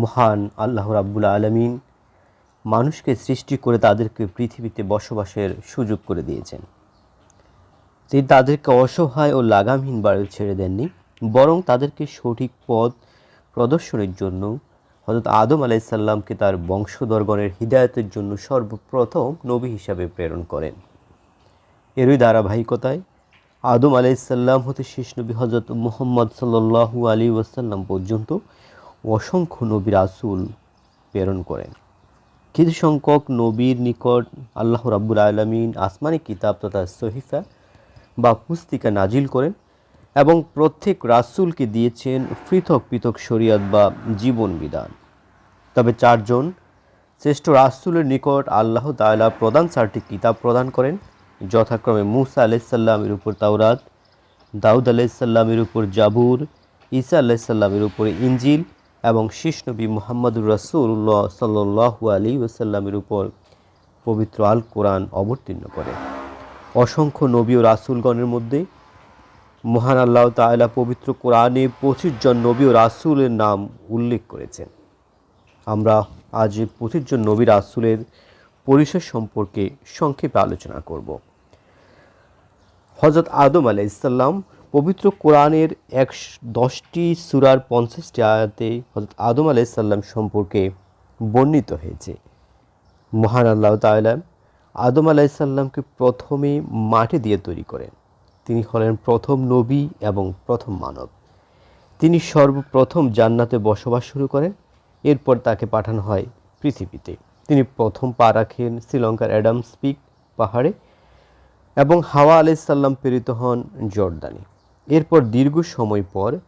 মহান আল্লাহ রাব্বুল আলমিন মানুষকে সৃষ্টি করে তাদেরকে পৃথিবীতে বসবাসের সুযোগ করে দিয়েছেন। তিনি তাদেরকে অসহায় ও লাগামহীন বাড়ি ছেড়ে দেননি, বরং তাদেরকে সঠিক পথ প্রদর্শনের জন্য হজরত আদম আলাইসাল্লামকে তার বংশধরগণের হৃদায়তের জন্য সর্বপ্রথম নবী হিসাবে প্রেরণ করেন। এরই ধারাবাহিকতায় আদম আলাইসাল্লাম হতে শেষ নবী হজরত মুহম্মদ সাল্লু আলী ওয়াসাল্লাম পর্যন্ত অসংখ্য নবী রাসুল প্রেরণ করেন। কিছু সংখ্যক নবীর নিকট আল্লাহ রাব্বুল আলমিন আসমানি কিতাব তথা সহিফা বা পুস্তিকা নাজিল করেন এবং প্রত্যেক রাসুলকে দিয়েছেন পৃথক পৃথক শরিয়ত বা জীবন বিধান। তবে চারজন শ্রেষ্ঠ রাসুলের নিকট আল্লাহ তাআলা প্রধান চারটি কিতাব প্রদান করেন, যথাক্রমে মুসা আলাইসাল্লামের উপর তাওরাত, দাউদ আলাইসাল্লামের উপর জাবুর, ঈসা আলাইসাল্লামের উপর ইঞ্জিল এবং শীষ নবী মোহাম্মদুর রাসুল্লাহ সাল্লু আলী ওসাল্লামের উপর পবিত্র আল কোরআন অবতীর্ণ করে। অসংখ্য নবী ও রাসুলগণের মধ্যে মহান আল্লাহ তাআলা পবিত্র কোরআনে পঁচিশ জন নবী ও রাসুলের নাম উল্লেখ করেছেন। আমরা আজ পঁচিশ জন নবী রাসুলের পরিচয় সম্পর্কে সংক্ষেপে আলোচনা করব। হজরত আদম আলাইসাল্লাম পবিত্র কোরআনের এক দশটি সুরার পঞ্চাশটি আয়াতে হজরত আদম আলাইসাল্লাম সম্পর্কে বর্ণিত হয়েছে। মহান আল্লাহ তাআলা আদম আলাইসাল্লামকে প্রথমে মাটি দিয়ে তৈরি করেন। তিনি হলেন প্রথম নবী এবং প্রথম মানব। তিনি সর্বপ্রথম জান্নাতে বসবাস শুরু করেন, এরপর তাকে পাঠানো হয় পৃথিবীতে। তিনি প্রথম পা রাখেন শ্রীলঙ্কার অ্যাডামস পিক পাহাড়ে এবং হাওয়া আলাইসাল্লাম প্রেরিত হন জর্দানে। এরপর দীর্ঘ সময় পর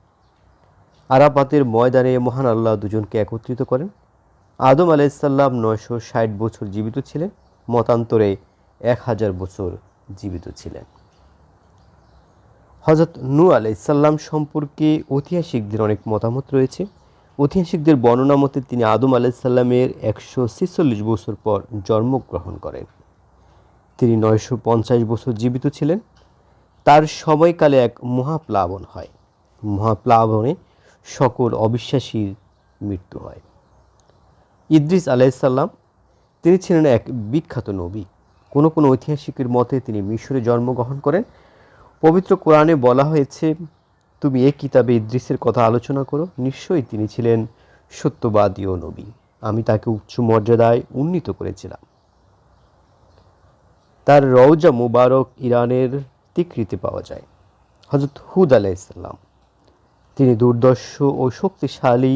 আরাপাতের ময়দানে মহান আল্লাহ দুজনকে একত্রিত করেন। আদম আলাইসাল্লাম নয়শো ষাট বছর জীবিত ছিলেন, মতান্তরে এক হাজার বছর জীবিত ছিলেন। হজরত নু আলাইসাল্লাম সম্পর্কে ঐতিহাসিকদের অনেক মতামত রয়েছে। ঐতিহাসিকদের বর্ণনা মতে তিনি আদম আলাইসাল্লামের একশো ছেচল্লিশ বছর পর জন্মগ্রহণ করেন। তিনি নয়শো পঞ্চাশ বছর জীবিত ছিলেন। তার সময়কালে এক মহাপ্লাবন হয়। মহাপ্লাবনে সকল অবিশ্বাসীর মৃত্যু হয়। ইদ্রিস আলাইসাল্লাম তিনি ছিলেন এক বিখ্যাত নবী। কোনো কোনো ঐতিহাসিকের মতে তিনি মিশরে জন্মগ্রহণ করেন। পবিত্র কোরআনে বলা হয়েছে, তুমি এই কিতাবে ইদ্রিসের কথা আলোচনা করো। নিশ্চয়ই তিনি ছিলেন সত্যবাদী ও নবী। আমি তাকে উচ্চ মর্যাদায় উন্নীত করেছিলাম। তার রওজা মুবারক ইরানের তিকৃতি পাওয়া যায়। হজরত হুদ আলাইসাল্লাম তিনি দুর্দর্শ ও শক্তিশালী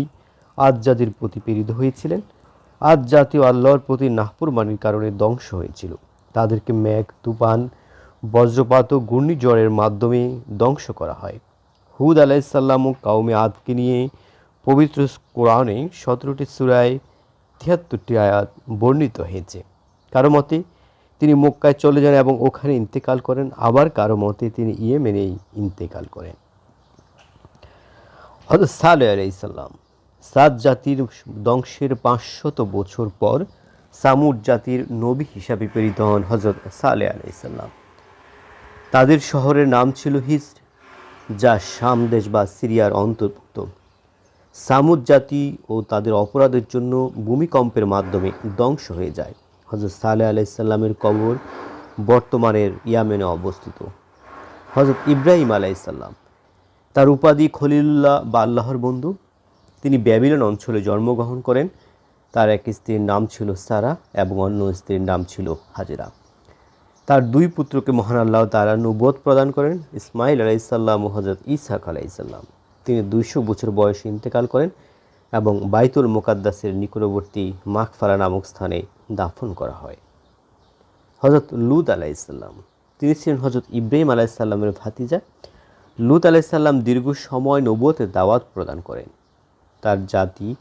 আজ জাতির প্রতি পীড়িত হয়েছিলেন। আজ জাতীয় আল্লাহর প্রতি নাহপুরমানির কারণে ধ্বংস হয়েছিল। তাদেরকে মেঘ, তুফান, বজ্রপাত ও ঘূর্ণিঝড়ের মাধ্যমে ধ্বংস করা হয়। হুদ আলাইসাল্লাম ও কাউমে আদকে নিয়ে পবিত্র কোরআনে সতেরোটি সুরায় তিয়াত্তরটি আয়াত বর্ণিত হয়েছে। কারও মতে তিনি মক্কায় চলে যান এবং ওখানে ইন্তেকাল করেন। আবার কারও মতে তিনি ইয়েমেনেই ইন্তেকাল করেন। হজরত সালে সাদ জাতির ধ্বংসের পাঁচশত বছর পর সামুদ জাতির নবী হিসাবে প্রেরিত হন হজরত সালে আলাইসাল্লাম তাদের শহরের নাম ছিল হিজর, যা শাম দেশ বা সিরিয়ার অন্তর্ভুক্ত। সামুদ জাতি ও তাদের অপরাধের জন্য ভূমিকম্পের মাধ্যমে ধ্বংস হয়ে যায়। হজরত সালে আলাইসাল্লামের কবর বর্তমানের ইয়ামেনে অবস্থিত। হজরত ইব্রাহিম আলাইসাল্লাম তার উপাধি খলিলুল্লাহ বা আল্লাহর বন্ধু। তিনি ব্যাবিলন অঞ্চলে জন্মগ্রহণ করেন। তার এক স্ত্রীর নাম ছিল সারা এবং অন্য স্ত্রীর নাম ছিল হাজেরা। তার দুই পুত্রকে মহান আল্লাহ তারা নবোধ প্রদান করেন ইসমাইল আলাইসাল্লাম ও হজরত ইসাক আলাইসাল্লাম তিনি দুইশো বছর বয়সে ইন্তেকাল করেন এবং বাইতুল মোকাদ্দাসের নিকটবর্তী মাখফারা নামক স্থানে দাফন করা হয়। হজরত লুদ আলাইসাল্লাম তিনি ছিলেন হজরত ইব্রাহিম আলাইসাল্লামের ভাতিজা। লুত আলাইসাল্লাম দীর্ঘ সময় নবুয়তে দাওয়াত প্রদান করেন। তার জাতি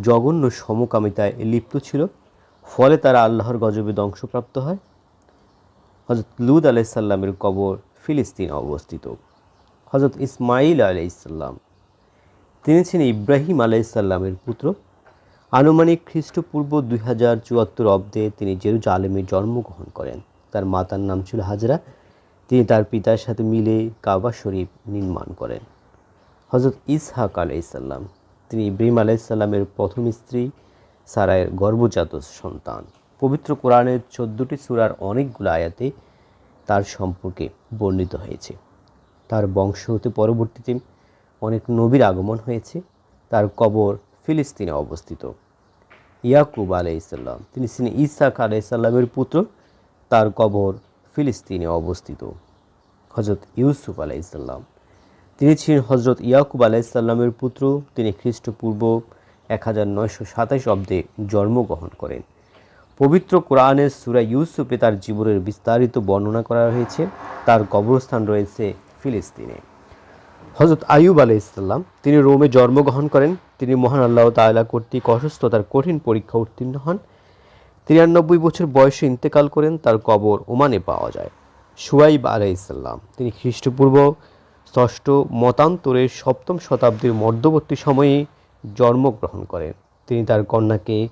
জঘন্য সমকামিতায় লিপ্ত ছিল, ফলে তারা আল্লাহর গজবে ধ্বংসপ্রাপ্ত হয়। হজরত লুদ আলাইসাল্লামের কবর ফিলিস্তিনে অবস্থিত। হজরত ইসমাইল আলাইসাল্লাম তিনি ছিলেন ইব্রাহিম আলাইসাল্লামের পুত্র। আনুমানিক খ্রিস্টপূর্ব দুই হাজার চুয়াত্তর অব্দে তিনি জেরুজালেমে জন্মগ্রহণ করেন। তার মাতার নাম ছিল হাজরা। তিনি তার পিতার সাথে মিলে কাবা শরীফ নির্মাণ করেন। হজরত ইসহাক আলাইসাল্লাম তিনি ইব্রাহিম আলাইসাল্লামের প্রথম স্ত্রী সারায়ের গর্ভজাত সন্তান। পবিত্র কোরআনের চোদ্দোটি সূরার অনেকগুলো আয়াতে তার সম্পর্কে বর্ণিত হয়েছে। তার বংশ হতে পরবর্তীতে অনেক নবীর আগমন হয়েছে, তার কবর ফিলিস্তিনে অবস্থিত। ইয়াকুব আলাইসাল্লাম তিনি ছিলেন ইসাক আলাইসাল্লামের পুত্র, তার কবর ফিলিস্তিনে অবস্থিত। হজরত ইউসুফ আলাইসাল্লাম তিনি ছিলেন হজরত ইয়াকুব আলাইসাল্লামের পুত্র, তিনি খ্রিস্টপূর্ব এক হাজার নয়শো সাতাশ অব্দে জন্মগ্রহণ করেন। পবিত্র কোরআনের সুরা ইউসুফে তার জীবনের বিস্তারিত বর্ণনা করা হয়েছে, তার কবরস্থান রয়েছে ফিলিস্তিনে। হজরত আয়ুব আলাই ইসলাম তিনি রোমে জন্মগ্রহণ করেন। তিনি মহান আল্লাহ তাআলা কর্তৃক অসুস্থতার কঠিন পরীক্ষা উত্তীর্ণ হন। তিরানব্বই বছর বয়সে ইন্তেকাল করেন, তার কবর ওমানে পাওয়া যায়। সুয়াইব আলাই ইসলাম তিনি খ্রিস্টপূর্ব ষষ্ঠ মতান্তরের সপ্তম শতাব্দীর মধ্যবর্তী সময়ে জন্মগ্রহণ করেন। তিনি তার কন্যাকে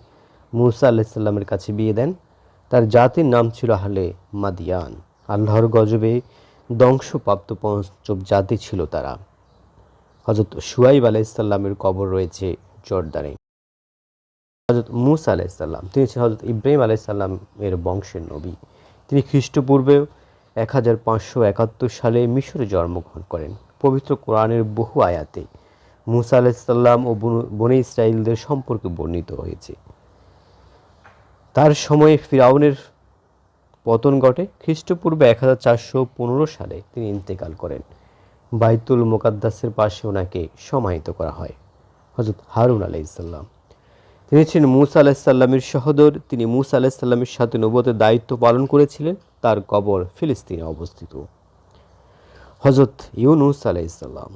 মুসা আলাইসাল্লামের কাছে বিয়ে দেন। তার জাতির নাম ছিল আহলে মাদিয়ান। আল্লাহর গজবে ধ্বংসপ্রাপ্ত পঞ্চম জাতি ছিল তারা। হজরত সুয়াইব আলাইসাল্লামের কবর রয়েছে জর্দানে। হজরত মুসা আলাইসাল্লাম তিনি ছিলেন হজরত ইব্রাহিম আলাইসাল্লামের বংশের নবী। তিনি খ্রিস্টপূর্বে এক হাজার পাঁচশো একাত্তর সালে মিশরে জন্মগ্রহণ করেন। পবিত্র কোরআনের বহু আয়াতে মুসা আলাইসাল্লাম ও বনু- বনে ইসরায়েলদের সম্পর্কে বর্ণিত হয়েছে। তার সময়ে ফিরাউনের পতন ঘটে। খ্রিস্টপূর্বে এক হাজার চারশো পনেরো সালে তিনি ইন্তেকাল করেন। বাইতুল মোকাদ্দাসের পাশে ওনাকে সমাহিত করা হয়। হজরত হারুন আলাইসাল্লাম তিনি ছিলেন মুসা আলাহিসাল্লামের সহোদর। তিনি মুসা আলাহিসাল্লামের সাথে নবতের দায়িত্ব পালন করেছিলেন। তার কবর ফিলিস্তিনে অবস্থিত। হজরত ইউনুস আলাইসাল্লাম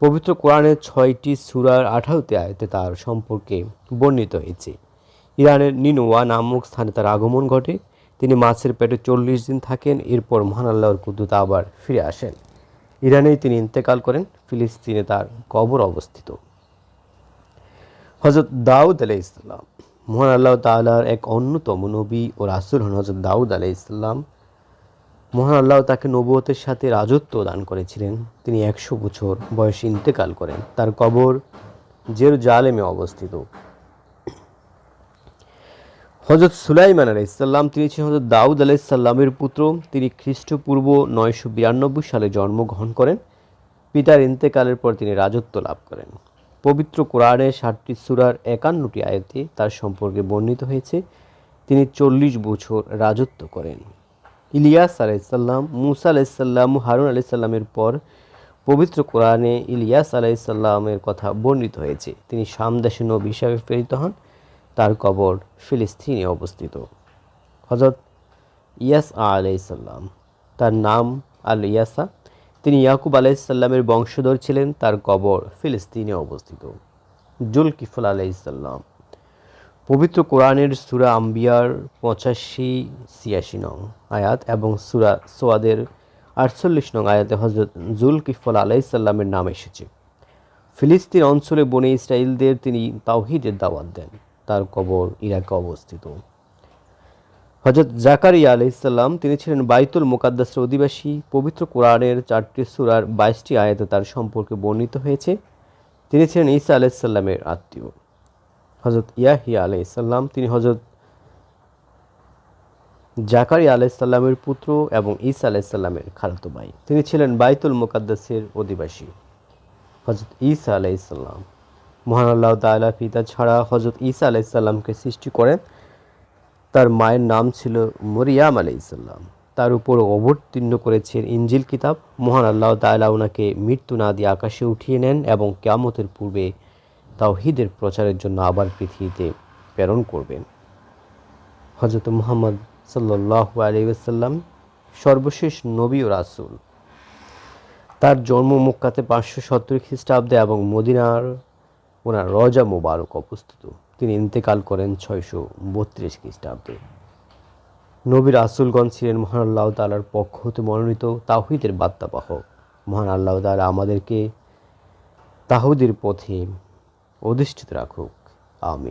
পবিত্র কোরআনের ছয়টি সুরার আঠারোতে আয়তে তার সম্পর্কে বর্ণিত হয়েছে। ইরানের নিনোয়া নামক স্থানে তার আগমন ঘটে। তিনি মাছের পেটে চল্লিশ দিন থাকেন। এরপর মহান আল্লাহর কুদ্দুত আবার ফিরে আসেন। ইরানেই তিনি ইন্তেকাল করেন, ফিলিস্তিনে তার কবর অবস্থিত। হজরত দাউদ আলাই ইসলাম মোহন আল্লাহ তাআলার এক অন্যতম নবী ও রাসুল হন হজরত দাউদ আলাই ইসলাম মহান আল্লাহ তাকে নবুয়তের সাথে রাজত্ব দান করেছিলেন। তিনি একশো বছর বয়সে ইন্তেকাল করেন। তার কবর জের জালেমে অবস্থিত। হজরত সুলাইমান আলাইসাল্লাম তিনি ছিলেন হজরত দাউদ আলাইসাল্লামের পুত্র। তিনি খ্রিস্টপূর্ব নয়শো বিরানব্বই সালে জন্মগ্রহণ করেন। পিতার ইন্তেকালের পর তিনি রাজত্ব লাভ করেন। পবিত্র কোরআনে ষাটটি সুরার একান্নটি আয়তে তার সম্পর্কে বর্ণিত হয়েছে। তিনি চল্লিশ বছর রাজত্ব করেন। ইলিয়াস আলাইসাল্লাম মুসা আলাইসাল্লাম হারুন আলাইসাল্লামের পর পবিত্র কোরআনে ইলিয়াস আলাইসাল্লামের কথা বর্ণিত হয়েছে। তিনি সামদাসী নবী হিসাবে প্রেরিত হন। তার কবর ফিলিস্তিনে অবস্থিত। হজরত ইয়াস আলাইসাল্লাম তার নাম আল ইয়াসা। তিনি ইয়াকুব আলাইসাল্লামের বংশধর ছিলেন, তার কবর ফিলিস্তিনে অবস্থিত। জুলকিফল আলাইসাল্লাম পবিত্র কোরআনের সুরা আম্বিয়ার পঁচাশি, ছিয়াশি নং আয়াত এবং সুরা সোয়াদের আটচল্লিশ নং আয়াতে হজরত জুলকিফল আলাইসাল্লামের নাম এসেছে। ফিলিস্তিন অঞ্চলে বনে ইসরায়েলদের তিনি তাওহিদের দাওয়াত দেন। তার কবর ইরাকে অবস্থিত। হজরত জাকারিয়া আলাইসাল্লাম তিনি ছিলেন বাইতুল মোকাদ্দাসের অধিবাসী। পবিত্র কোরআনের চারটি সুরার বাইশটি আয়াতে তার সম্পর্কে বর্ণিত হয়েছে। তিনি ছিলেন ঈসা আলাইসাল্লামের আত্মীয়। হজরত ইয়াহিয়া আলাইসাল্লাম তিনি হজরত জাকারিয়া আলাইসাল্লামের পুত্র এবং ঈসা আলাইসাল্লামের খালাতো ভাই। তিনি ছিলেন বাইতুল মোকাদ্দাসের অধিবাসী। হজরত ঈসা আলাইসাল্লাম মহান আল্লাহ তাআলা পিতা ছাড়া হজরত ঈসা আলাইসাল্লামকে সৃষ্টি করেন। তার মায়ের নাম ছিল মরিয়াম আলাইসাল্লাম তার উপর অবতীর্ণ করেছেন ইঞ্জিল কিতাব। মহান আল্লাহ তাআলা ওনাকে মৃত্যু না দিয়ে আকাশে উঠিয়ে নেন এবং কেয়ামতের পূর্বে তাওহিদের প্রচারের জন্য আবার পৃথিবীতে প্রেরণ করবেন। হজরত মুহাম্মদ সাল্লাহ আলাইসাল্লাম সর্বশেষ নবী ও রাসুল। তার জন্ম মুক্কাতে পাঁচশো সত্তর খ্রিস্টাব্দে এবং মদিনার ওনার রজা মোবারক অবস্থিত। তিনি ইন্তেকাল করেন ছয়শো বত্রিশ খ্রিস্টাব্দে। নবীর আসুলগঞ্জ ছিলেন মহান আল্লাহ তালার পক্ষ হতে মনোনীত তাহিদের বার্তাবাহক। মহান আল্লাহ তালা আমাদেরকে তাহুদের পথে অধিষ্ঠিত রাখুক। আমিন।